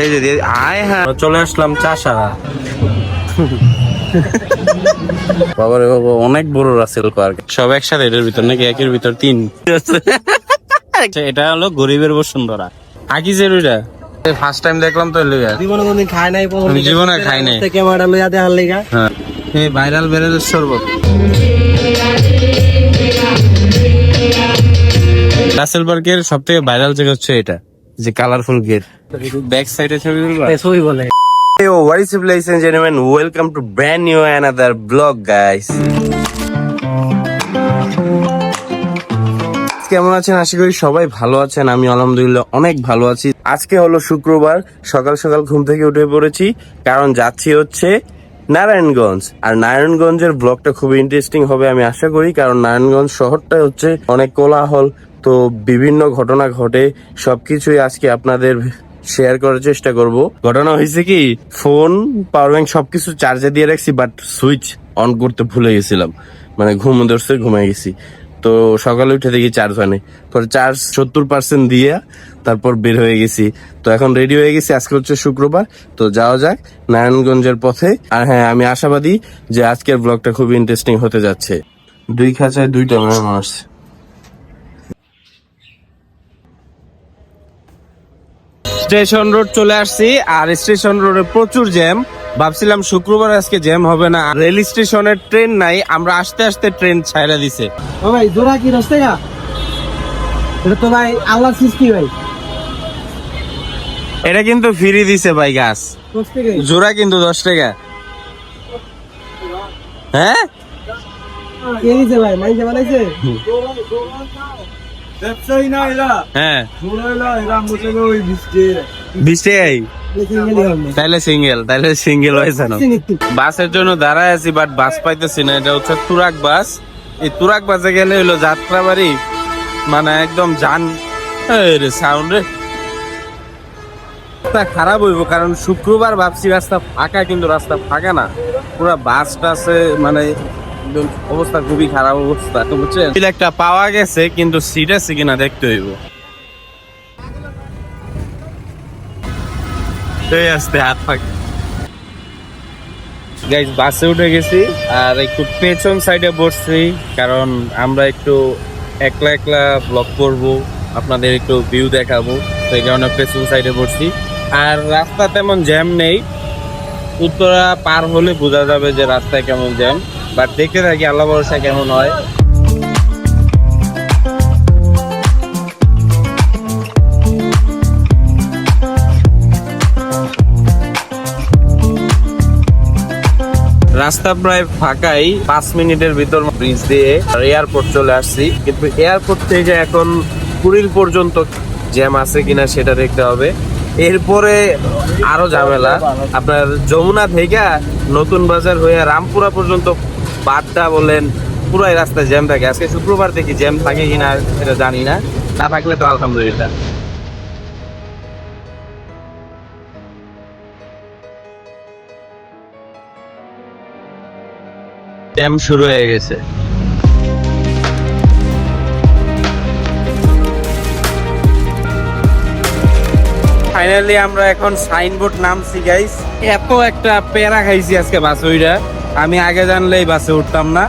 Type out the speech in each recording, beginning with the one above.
এই যে দিয়ে- আয় হ্যাঁ। চলে আসলাম চাষা বাবারে বাবা অনেক বড় রাসেল পার্ক। সব একসাথে এটার ভিতর নাকি একের ভিতর তিন? আচ্ছা, এটা হলো গরিবের বসুন্ধরা। আকিজের ওইটা? ফার্স্ট টাইম দেখলাম তো লিগা জীবনে কোনদিন খায় নাই জীবনে খাই নাই। ক্যামেরা লইয়া দেখার লেগা। হ্যাঁ। এই ভাইরাল বেরেলের শরবত। রাসেল পার্কের সব থেকে ভাইরাল জায়গা হচ্ছে এটা। যে কালারফুল গেট ব্যাক সাইডে ছবি তুলবা? সই বলে। Yo, what is up, ladies and gentlemen? Welcome to brand new another vlog, guys. কেমন আছেন? আশা করি সবাই ভালো আছেন। আমি আলহামদুলিল্লাহ অনেক ভালো আছি। আজকে হলো শুক্রবার। সকাল সকাল ঘুম থেকে উঠে পড়েছি। কারণ যাচ্ছি হচ্ছে নারায়ণগঞ্জ। আর নারায়ণগঞ্জের ব্লগটা খুবই ইন্টারেস্টিং হবে আমি আশা করি। কারণ নারায়ণগঞ্জ শহরটা হচ্ছে অনেক কোলাহল তো বিভিন্ন ঘটনা ঘটে সবকিছুই আজকে আপনাদের শেয়ার করার চেষ্টা করব। ঘটনা হয়েছে কি ফোন পাওয়ার ব্যাংক সবকিছু চার্জে দিয়ে রাখছি বাট সুইচ অন করতে ভুলে গেছিলাম। মানে ঘুম ধরছে ঘুমাই গেছি। তো সকালে উঠে দেখি চার্জ হয়নি পরে চার্জ সত্তর পার্সেন্ট দিয়ে তারপর বের হয়ে গেছি। তো এখন রেডি হয়ে গেছি, আজকে হচ্ছে শুক্রবার। তো যাওয়া যাক নারায়ণগঞ্জের পথে। আর হ্যাঁ আমি আশাবাদী যে আজকের ব্লগটা খুব ইন্টারেস্টিং হতে যাচ্ছে। দুই খাঁচায় দুইটা আসছে স্টেশন রোড চলে আসছি আর স্টেশন রোডে প্রচুর জ্যাম। ভাবছিলাম শুক্রবার আজকে জ্যাম হবে না রেল স্টেশনের ট্রেন নাই আমরা আসতে আসতে ট্রেন ছাইড়া দিছে। ও ভাই জোড়া কি রস্তে এটা তো ভাই আল্লাহ সৃষ্টি ভাই। এটা কিন্তু ফ্রি দিছে ভাই গাছ। জোড়া কিন্তু দশ টাকা। হ্যাঁ? কে দিছে ভাই মাইনছে বানাইছে। ব্যবসায়ী না এরা। হ্যাঁ। এরা ওই বৃষ্টি তাইলে সিঙ্গেল তাইলে সিঙ্গেল হয়েছে না? বাসের জন্য দাঁড়ায় আছি বাট বাস পাইতেছি না। এটা হচ্ছে তুরাক বাস। এই তুরাক বাসে গেলে হলো যাত্রাবাড়ি মানে একদম যান। সাউন্ড রে রাস্তা খারাপ হইব কারণ শুক্রবার ভাবছি রাস্তা ফাঁকা কিন্তু রাস্তা ফাঁকা না। পুরো বাস টাসে মানে একদম অবস্থা খুবই খারাপ অবস্থা তো বুঝছেন? একটা পাওয়া গেছে কিন্তু সিট আছে কিনা দেখতে হইব। আসতে হাত ফাঁক গাইজ বাসে উঠে গেছি আর একটু পেছন সাইডে বসছি কারণ আমরা একটু একলা একলা ব্লগ করব আপনাদের একটু ভিউ দেখাবো সেই কারণে পেছন সাইডে বসছি। আর রাস্তা তেমন জ্যাম নেই উত্তরা পার হলে বোঝা যাবে যে রাস্তায় কেমন জ্যাম বাট দেখতে থাকি, আল্লাহ ভরসা কেমন হয়? রাস্তা প্রায় ফাঁকাই, পাঁচ মিনিটের ভিতর ব্রিজ দিয়ে এয়ারপোর্ট চলে আসছি। কিন্তু এয়ারপোর্ট থেকে এখন কুড়িল পর্যন্ত জ্যাম আছে কিনা সেটা দেখতে হবে। এরপরে আরও ঝামেলা। আপনার যমুনা থেকে নতুন বাজার হয়ে রামপুরা পর্যন্ত বাড্ডা বলেন পুরাই রাস্তায় জ্যাম থাকে। আজকে শুক্রবার থেকে জ্যাম থাকে কিনা সেটা জানি না। না থাকলে তো আলহামদুলিল্লাহ। জ্যাম শুরু হয়ে গেছে। ফাইনালি আমরা এখন সাইনবোর্ড নামছি গাইস এত একটা প্যারা খাইছি আজকে বাসে উইরা আমি আগে জানলে এই বাসে উঠতাম না।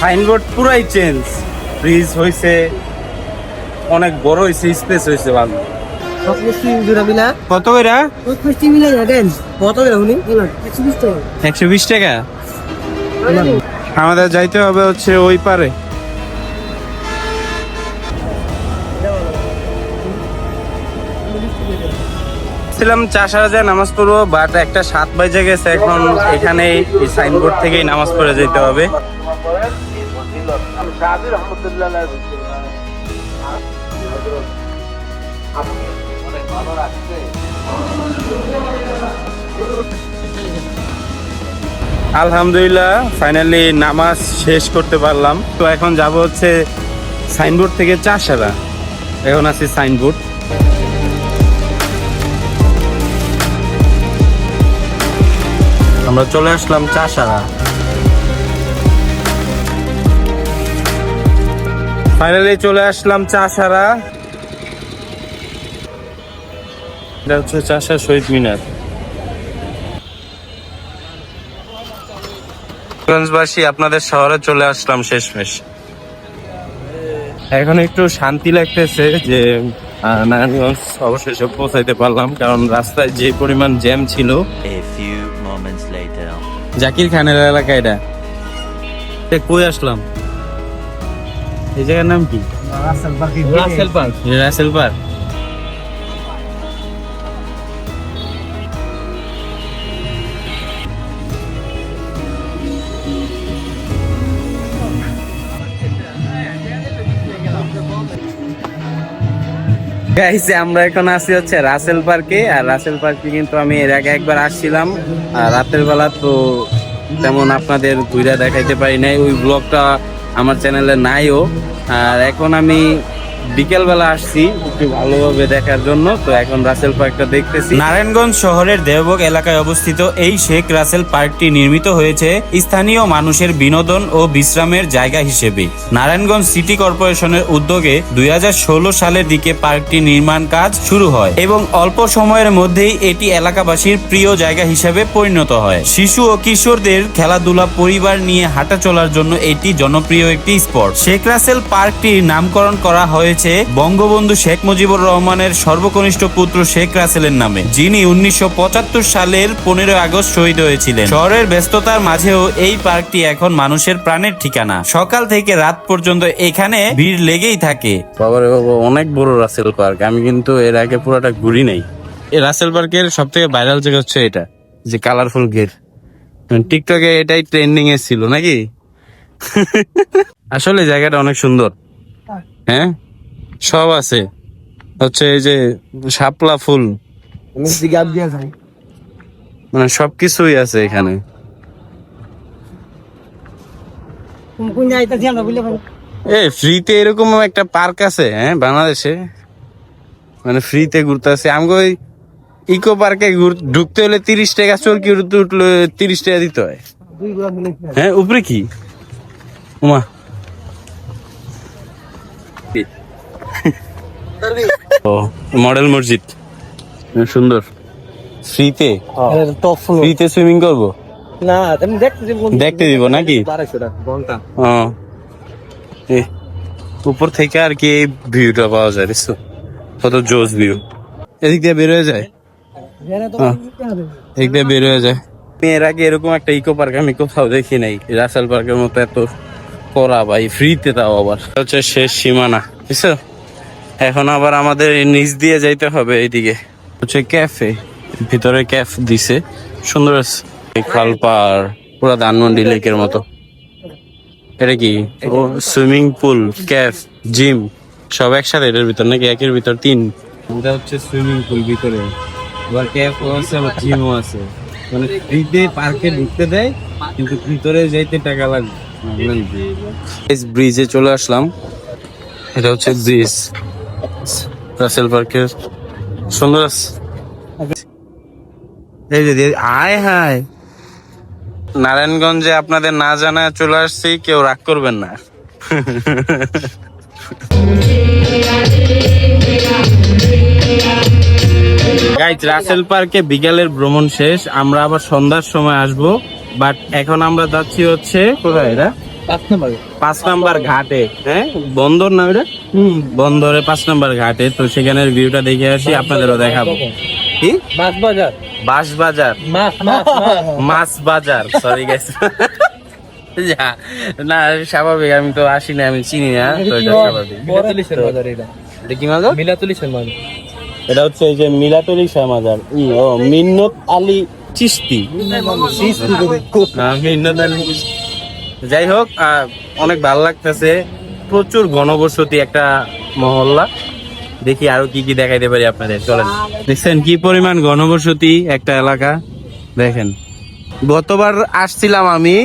সাইনবোর্ড পুরাই চেঞ্জ। ব্রিজ হয়েছে অনেক বড় হয়েছে স্পেস হয়েছে ভালো। কত করে? একশো বিশ টাকা। আমাদের যাইতে হবে হচ্ছে ওই পারে। ছিলাম চাষারা যায় নামাজ পড়ব বাট একটা সাত বাজে গেছে, এখন এখানে এই সাইনবোর্ড থেকেই নামাজ পড়ে যেতে হবে। আলহামদুলিল্লাহ ফাইনালি নামাজ শেষ করতে পারলাম। তো এখন যাব হচ্ছে সাইনবোর্ড থেকে চাষারা এখন আছি সাইনবোর্ড আমরা চলে আসলাম চাষারা। ফাইনালি চলে আসলাম চাষারা। এটা হচ্ছে চাষা শহীদ মিনার। গঞ্জবাসী আপনাদের শহরে চলে আসলাম শেষমেশ। এখন একটু শান্তি লাগতেছে যে নারায়ণগঞ্জ অবশেষে পৌঁছাইতে পারলাম, কারণ রাস্তায় যে পরিমাণ জ্যাম ছিল moments later. জাকির খানের এলাকা এটা? তে কই আসলাম? এই জায়গার নাম কি? Russel park. Russel park. Russel park. আমরা এখন আসি হচ্ছে রাসেল পার্কে আর রাসেল পার্কে কিন্তু আমি এর আগে একবার আসছিলাম। আর রাতের বেলা তো তেমন আপনাদের ঘুরে দেখাইতে পারি নাই। ওই ব্লগটা আমার চ্যানেলে নাইও। আর এখন আমি বিকেল বেলা আসছি একটু ভালোভাবে দেখার জন্য। তো এখন রাসেল পার্কটা দেখতেছি। নারায়ণগঞ্জ শহরের দেওবক এলাকায় অবস্থিত এই শেখ রাসেল পার্কটি নির্মিত হয়েছে স্থানীয় মানুষের বিনোদন ও বিশ্রামের জায়গা হিসেবে। নারায়ণগঞ্জ সিটি কর্পোরেশনের উদ্যোগে দুই সালের দিকে পার্কটি নির্মাণ কাজ শুরু হয় এবং অল্প সময়ের মধ্যেই এটি এলাকাবাসীর প্রিয় জায়গা হিসেবে পরিণত হয়। শিশু ও কিশোরদের খেলাধুলা, পরিবার নিয়ে হাঁটা চলার জন্য এটি জনপ্রিয় একটি স্পট। শেখ রাসেল পার্কটির নামকরণ করা হয়েছে বঙ্গবন্ধু শেখ মুজিবুর রহমানের সর্বকনিষ্ঠ পুত্র শেখ রাসেলের নামে যিনি উনিশশো পঁচাত্তর সালের পনেরো আগস্ট শহীদ হয়েছিলেন। শহরের ব্যস্ততার মাঝেও এই পার্কটি এখন মানুষের প্রাণের ঠিকানা। সকাল থেকে রাত পর্যন্ত এখানে ভিড় লেগেই থাকে। বাবারে অনেক বড় রাসেল পার্ক। আমি কিন্তু এর আগে পুরোটা ঘুরি নাই। এই রাসেল পার্কের সব থেকে ভাইরাল জায়গা হচ্ছে এটা যে কালারফুল গেট টিকটকে এটাই ট্রেন্ডিং এ ছিল নাকি? আসলে জায়গাটা অনেক সুন্দর। হ্যাঁ? সব আছে। হচ্ছে এই যে শাপলা ফুল। মানে সবকিছুই আছে এখানে। এ ফ্রিতে এরকম একটা পার্ক আছে হ্যাঁ বাংলাদেশে। মানে ফ্রিতে ঘুরতে আছে আমি ওই ইকো পার্কে ঢুকতে হলে তিরিশ টাকা চরকি উঠতে উঠলে তিরিশ টাকা দিতে হয়। হ্যাঁ উপরে কি? উমা। ও মডেল মসজিদ। হ্যাঁ, সুন্দর। ফ্রিতে? ফ্রিতে সুইমিং করব? না দেখতে দিব নাকি? উপর থেকে আর কি এই ভিউটা পাওয়া যায় বুঝছ কত জোস ভিউ। এদিক দিয়ে বের হয়ে যায়? হ্যাঁ। এদিক দিয়ে বের হয়ে যায়? আমি এর আগে এরকম একটা ইকো পার্ক আমি কোথাও দেখি নাই। রাসেল পার্কের মতো এত করা ভাই ফ্রিতে তাও আবার। হচ্ছে শেষ সীমানা বুঝছ? এখন আবার আমাদের নিচ দিয়ে যাইতে হবে এইদিকে। হচ্ছে ক্যাফে, ভিতরে ক্যাফ দিছে। সুন্দর আছে। খালপার পুরা ধানমন্ডি লেকের মতো। এটা কি? ও, সুইমিং পুল, ক্যাফ, জিম, সব একসাথে এটার ভিতর নাকি? একের ভিতর তিন। এটা হচ্ছে সুইমিং পুল ভিতরে। আবার ক্যাফ আছে, আবার জিমও আছে। মানে ফ্রিতে পার্কে ঢুকতে দেয়, কিন্তু ভিতরে যাইতে টাকা লাগবে ব্রিজে চলে আসলাম। এটা হচ্ছে ব্রিজ রাসেল পার্কের সুন্দর আছে এই যে আয় হায়। নারায়ণগঞ্জে আপনাদের না জানা চলে আসছি কেউ রাগ করবেন না। গাইজ রাসেল পার্কে বিকালের ভ্রমণ শেষ আমরা আবার সন্ধ্যার সময় আসব বাট এখন আমরা যাচ্ছি হচ্ছে কোথায় এটা? পাঁচ নম্বর? পাঁচ নাম্বার ঘাটে হ্যাঁ? বন্দর না ওটা বন্দরে পাঁচ নাম্বার ঘাটে তো সেখানের ভিউটা দেখে আসি আপনাদেরও দেখাবো। কি? মাছ বাজার। বাঁশ বাজার? মাছ মাছ মাছ। বাজার সরি গাইস না স্বাভাবিক আমি তো আসি না আমি চিনি না তো এটা স্বাভাবিক। মিলাতুলিশের বাজার এটা। এটা কি মাজার মিলাতুলিশের বাজার। এটা হচ্ছে এই যে মিলাতলি শাহ মাজার ও মিন্নত আলী চিস্তি। হ্যাঁ, মিন্নত আলী চিশতি। যাই হোক অনেক ভালো লাগতেছে। প্রচুর ঘনবসতি একটা মহল্লা। দেখি আরও কি কি দেখাইতে পারি আপনাদের। চলেন। দেখছেন কি পরিমাণ ঘনবসতি একটা এলাকা? দেখেন। গতবার আসছিলাম আমি,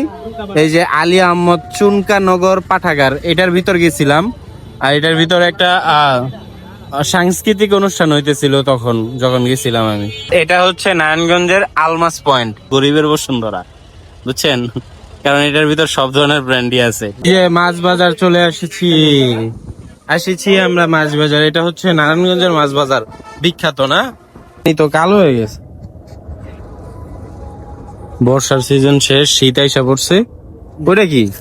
এই যে আলী আহমদ চুনকা নগর পাঠাগার, এটার ভিতর গেছিলাম। আর এটার ভিতর একটা সাংস্কৃতিক অনুষ্ঠান হইতেছিল তখন, যখন গেছিলাম আমি। এটা হচ্ছে নারায়ণগঞ্জের আলমাস পয়েন্ট, গরিবের বসুন্ধরা। বুঝছেন? কারণ এটার ভিতর সব ধরনের ব্র্যান্ডই আছে। যে মাছ বাজার চলে এসেছি আসিছি আমরা মাছ বাজার। এটা হচ্ছে নারায়ণগঞ্জের মাছ বাজার। বিখ্যাত না? এই তো কালো হয়ে গেছে। বর্ষার সিজন শেষ শীত আইসা পড়ছে। ওটা কি?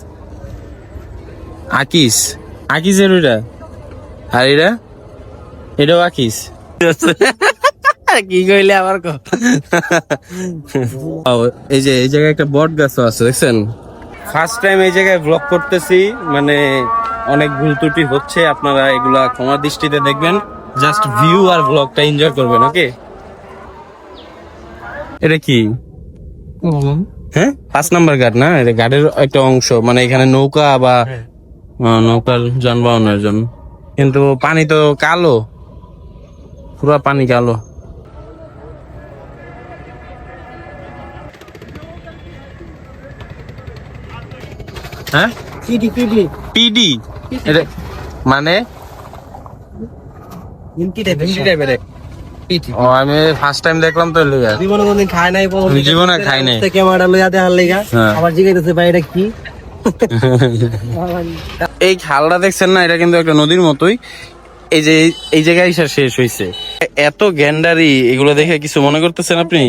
আকিস। আকিসের ওইটা? আর এটা? এটাও আকিস। কি কইলে আবার ক? এই যে এই জায়গায় একটা বট গাছও আছে দেখছেন? ফার্স্ট টাইম এই জায়গায় ব্লগ করতেছি মানে অনেক ভুল ত্রুটি হচ্ছে আপনারা এগুলা ক্ষমা দৃষ্টিতে দেখবেন। জাস্ট ভিউ আর ব্লগটা এনজয় করবেন ওকে এটা কি? হ্যাঁ? পাঁচ নাম্বার ঘাট না? এটা ঘাটের একটা অংশ মানে এখানে নৌকা বা নৌকার যানবাহনের জন্য কিন্তু পানি তো কালো পুরো পানি কালো। হ্যাঁ? পিডি পিডি পিডি মানে? হিন্দি টাইপের পিডি ও আমি ফার্স্ট টাইম দেখলাম তো লিগা জীবনে কোনদিন খায় নাই জীবনে খাই নাই। ক্যামেরা লইয়া দেখার লেগা। হ্যাঁ। আবার জিগাইতেছে ভাই এটা কি? এই খালটা দেখছেন না? এটা কিন্তু একটা নদীর মতোই। এই যে এই জায়গায় এসে শেষ হয়েছে এত গ্যান্ডারি এগুলো দেখে কিছু মনে করতেছেন আপনি?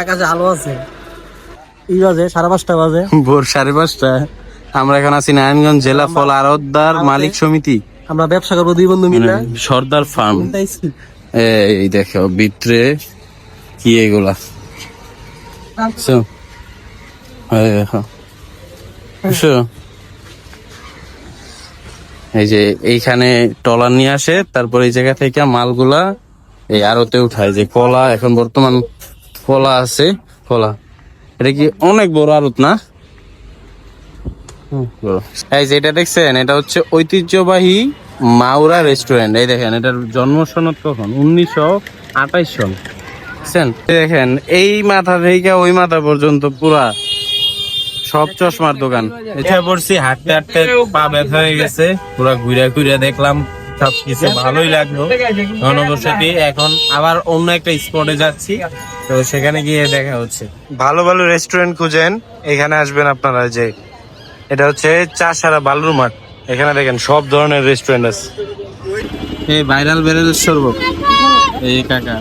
আকাশে আলো আছে। ই বাজে সাড়ে পাঁচটা বাজে। ভোর সাড়ে পাঁচটা। আমরা এখন আছি নারায়ণগঞ্জ জেলা ফল আড়তদার মালিক সমিতি। আমরা ব্যবসা করব দুই বন্ধু মিলে। সর্দার ফার্ম। এই দেখো ভিতরে কি এগুলা? বুঝছ? এই যে এইখানে টলার নিয়ে আসে তারপর এই জায়গা থেকে মালগুলা এই আরতে উঠায়। যে কলা এখন বর্তমান কলা আছে কলা। এটা কি অনেক বড় আড়ত না? এই যে এটা দেখছেন এটা হচ্ছে ঐতিহ্যবাহী মাউরা রেস্টুরেন্ট। এই দেখেন এটার জন্ম সনদ কখন? উনিশশো আঠাইশ সন বুঝছেন? দেখেন এই মাথা থেকে ওই মাথা পর্যন্ত পুরা সব চশমার দোকান। এটা পড়ছি হাঁটতে হাঁটতে পা ব্যথা হয়ে গেছে পুরা ঘুরে ঘুরে দেখলাম। সবকিছু ভালোই লাগল। ঘনবসতি এখন আবার অন্য একটা স্পটে যাচ্ছি। তো সেখানে গিয়ে দেখা হচ্ছে। ভালো ভালো রেস্টুরেন্ট খুঁজেন এখানে আসবেন আপনারা যে এটা হচ্ছে চাষারা বালুর মাঠ। এখানে দেখেন সব ধরনের রেস্টুরেন্ট আছে। এই ভাইরাল বেরেল শরবত। এই কাকা।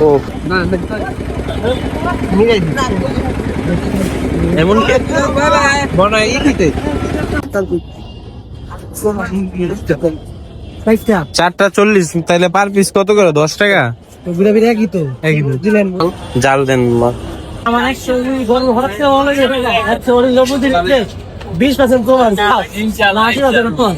ও। এমন দিতে চারটা চল্লিশ তাহলে পার পিস কত করে? দশ টাকা? একই তো। দিলেন। জাল দেন। আমার একশো গরম হঠাৎ করে বিশ পার্সেন্ট কমান আশি হাজার কম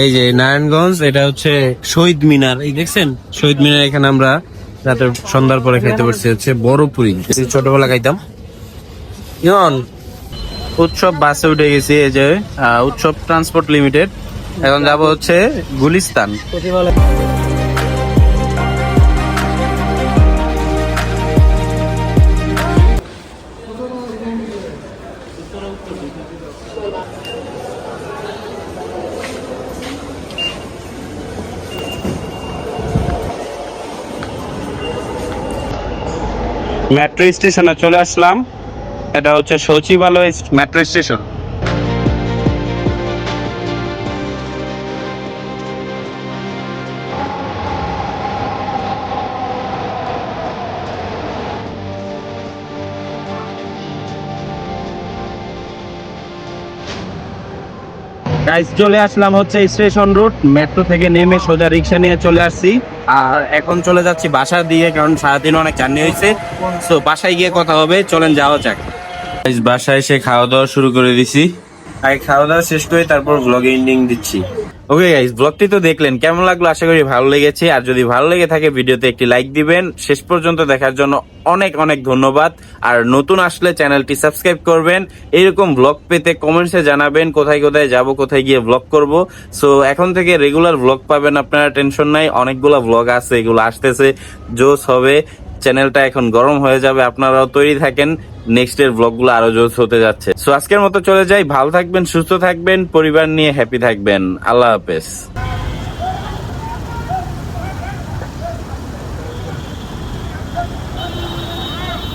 এই যে নারায়ণগঞ্জ, এটা হচ্ছে শহীদ মিনার। এই দেখছেন? শহীদ মিনার এখানে আমরা রাতের সন্ধ্যার পরে খাইতে পারছি হচ্ছে বড় পুরি। ছোটবেলা খাইতাম। ইয়ন উৎসব বাসে উঠে গেছি এই যে উৎসব ট্রান্সপোর্ট লিমিটেড। এখন যাব হচ্ছে গুলিস্তান। মেট্রো স্টেশনে চলে আসলাম। এটা হচ্ছে সচিবালয় মেট্রো স্টেশন। চলে আসলাম হচ্ছে স্টেশন রুট। মেট্রো থেকে নেমে সোজা রিক্সা নিয়ে চলে আসছি। আর এখন চলে যাচ্ছি বাসার দিকে কারণ সারাদিন অনেক জার্নি হয়েছে। তো বাসায় গিয়ে কথা হবে, চলেন যাওয়া যাক। বাসায় এসে খাওয়া দাওয়া শুরু করে দিছি। আগে খাওয়া দাওয়া শেষ করে তারপর ব্লগে এন্ডিং দিচ্ছি। ওকে গাইস ব্লগটি তো দেখলেন। কেমন লাগল? আশা করি ভালো লেগেছে। আর যদি ভালো লেগে থাকে, ভিডিওতে একটি লাইক দিবেন। শেষ পর্যন্ত দেখার জন্য অনেক অনেক ধন্যবাদ। আর নতুন আসলে চ্যানেলটি সাবস্ক্রাইব করবেন। এরকম ব্লগ পেতে কমেন্টসে জানাবেন, কোথায় কোথায় যাব, কোথায় গিয়ে ব্লগ করব। সো এখন থেকে রেগুলার ব্লগ পাবেন আপনারা, টেনশন নাই। অনেকগুলো ব্লগ আছে, এগুলো আসতেছে জোস হবে। চ্যানেলটা এখন গরম হয়ে যাবে, আপনারাও তৈরি থাকেন। নেক্সট এর ব্লগগুলো আরও জোস হতে যাচ্ছে। সো আজকের মতো চলে যাই। ভালো থাকবেন, সুস্থ থাকবেন, পরিবার নিয়ে হ্যাপি থাকবেন। আল্লাহ হাফেজ।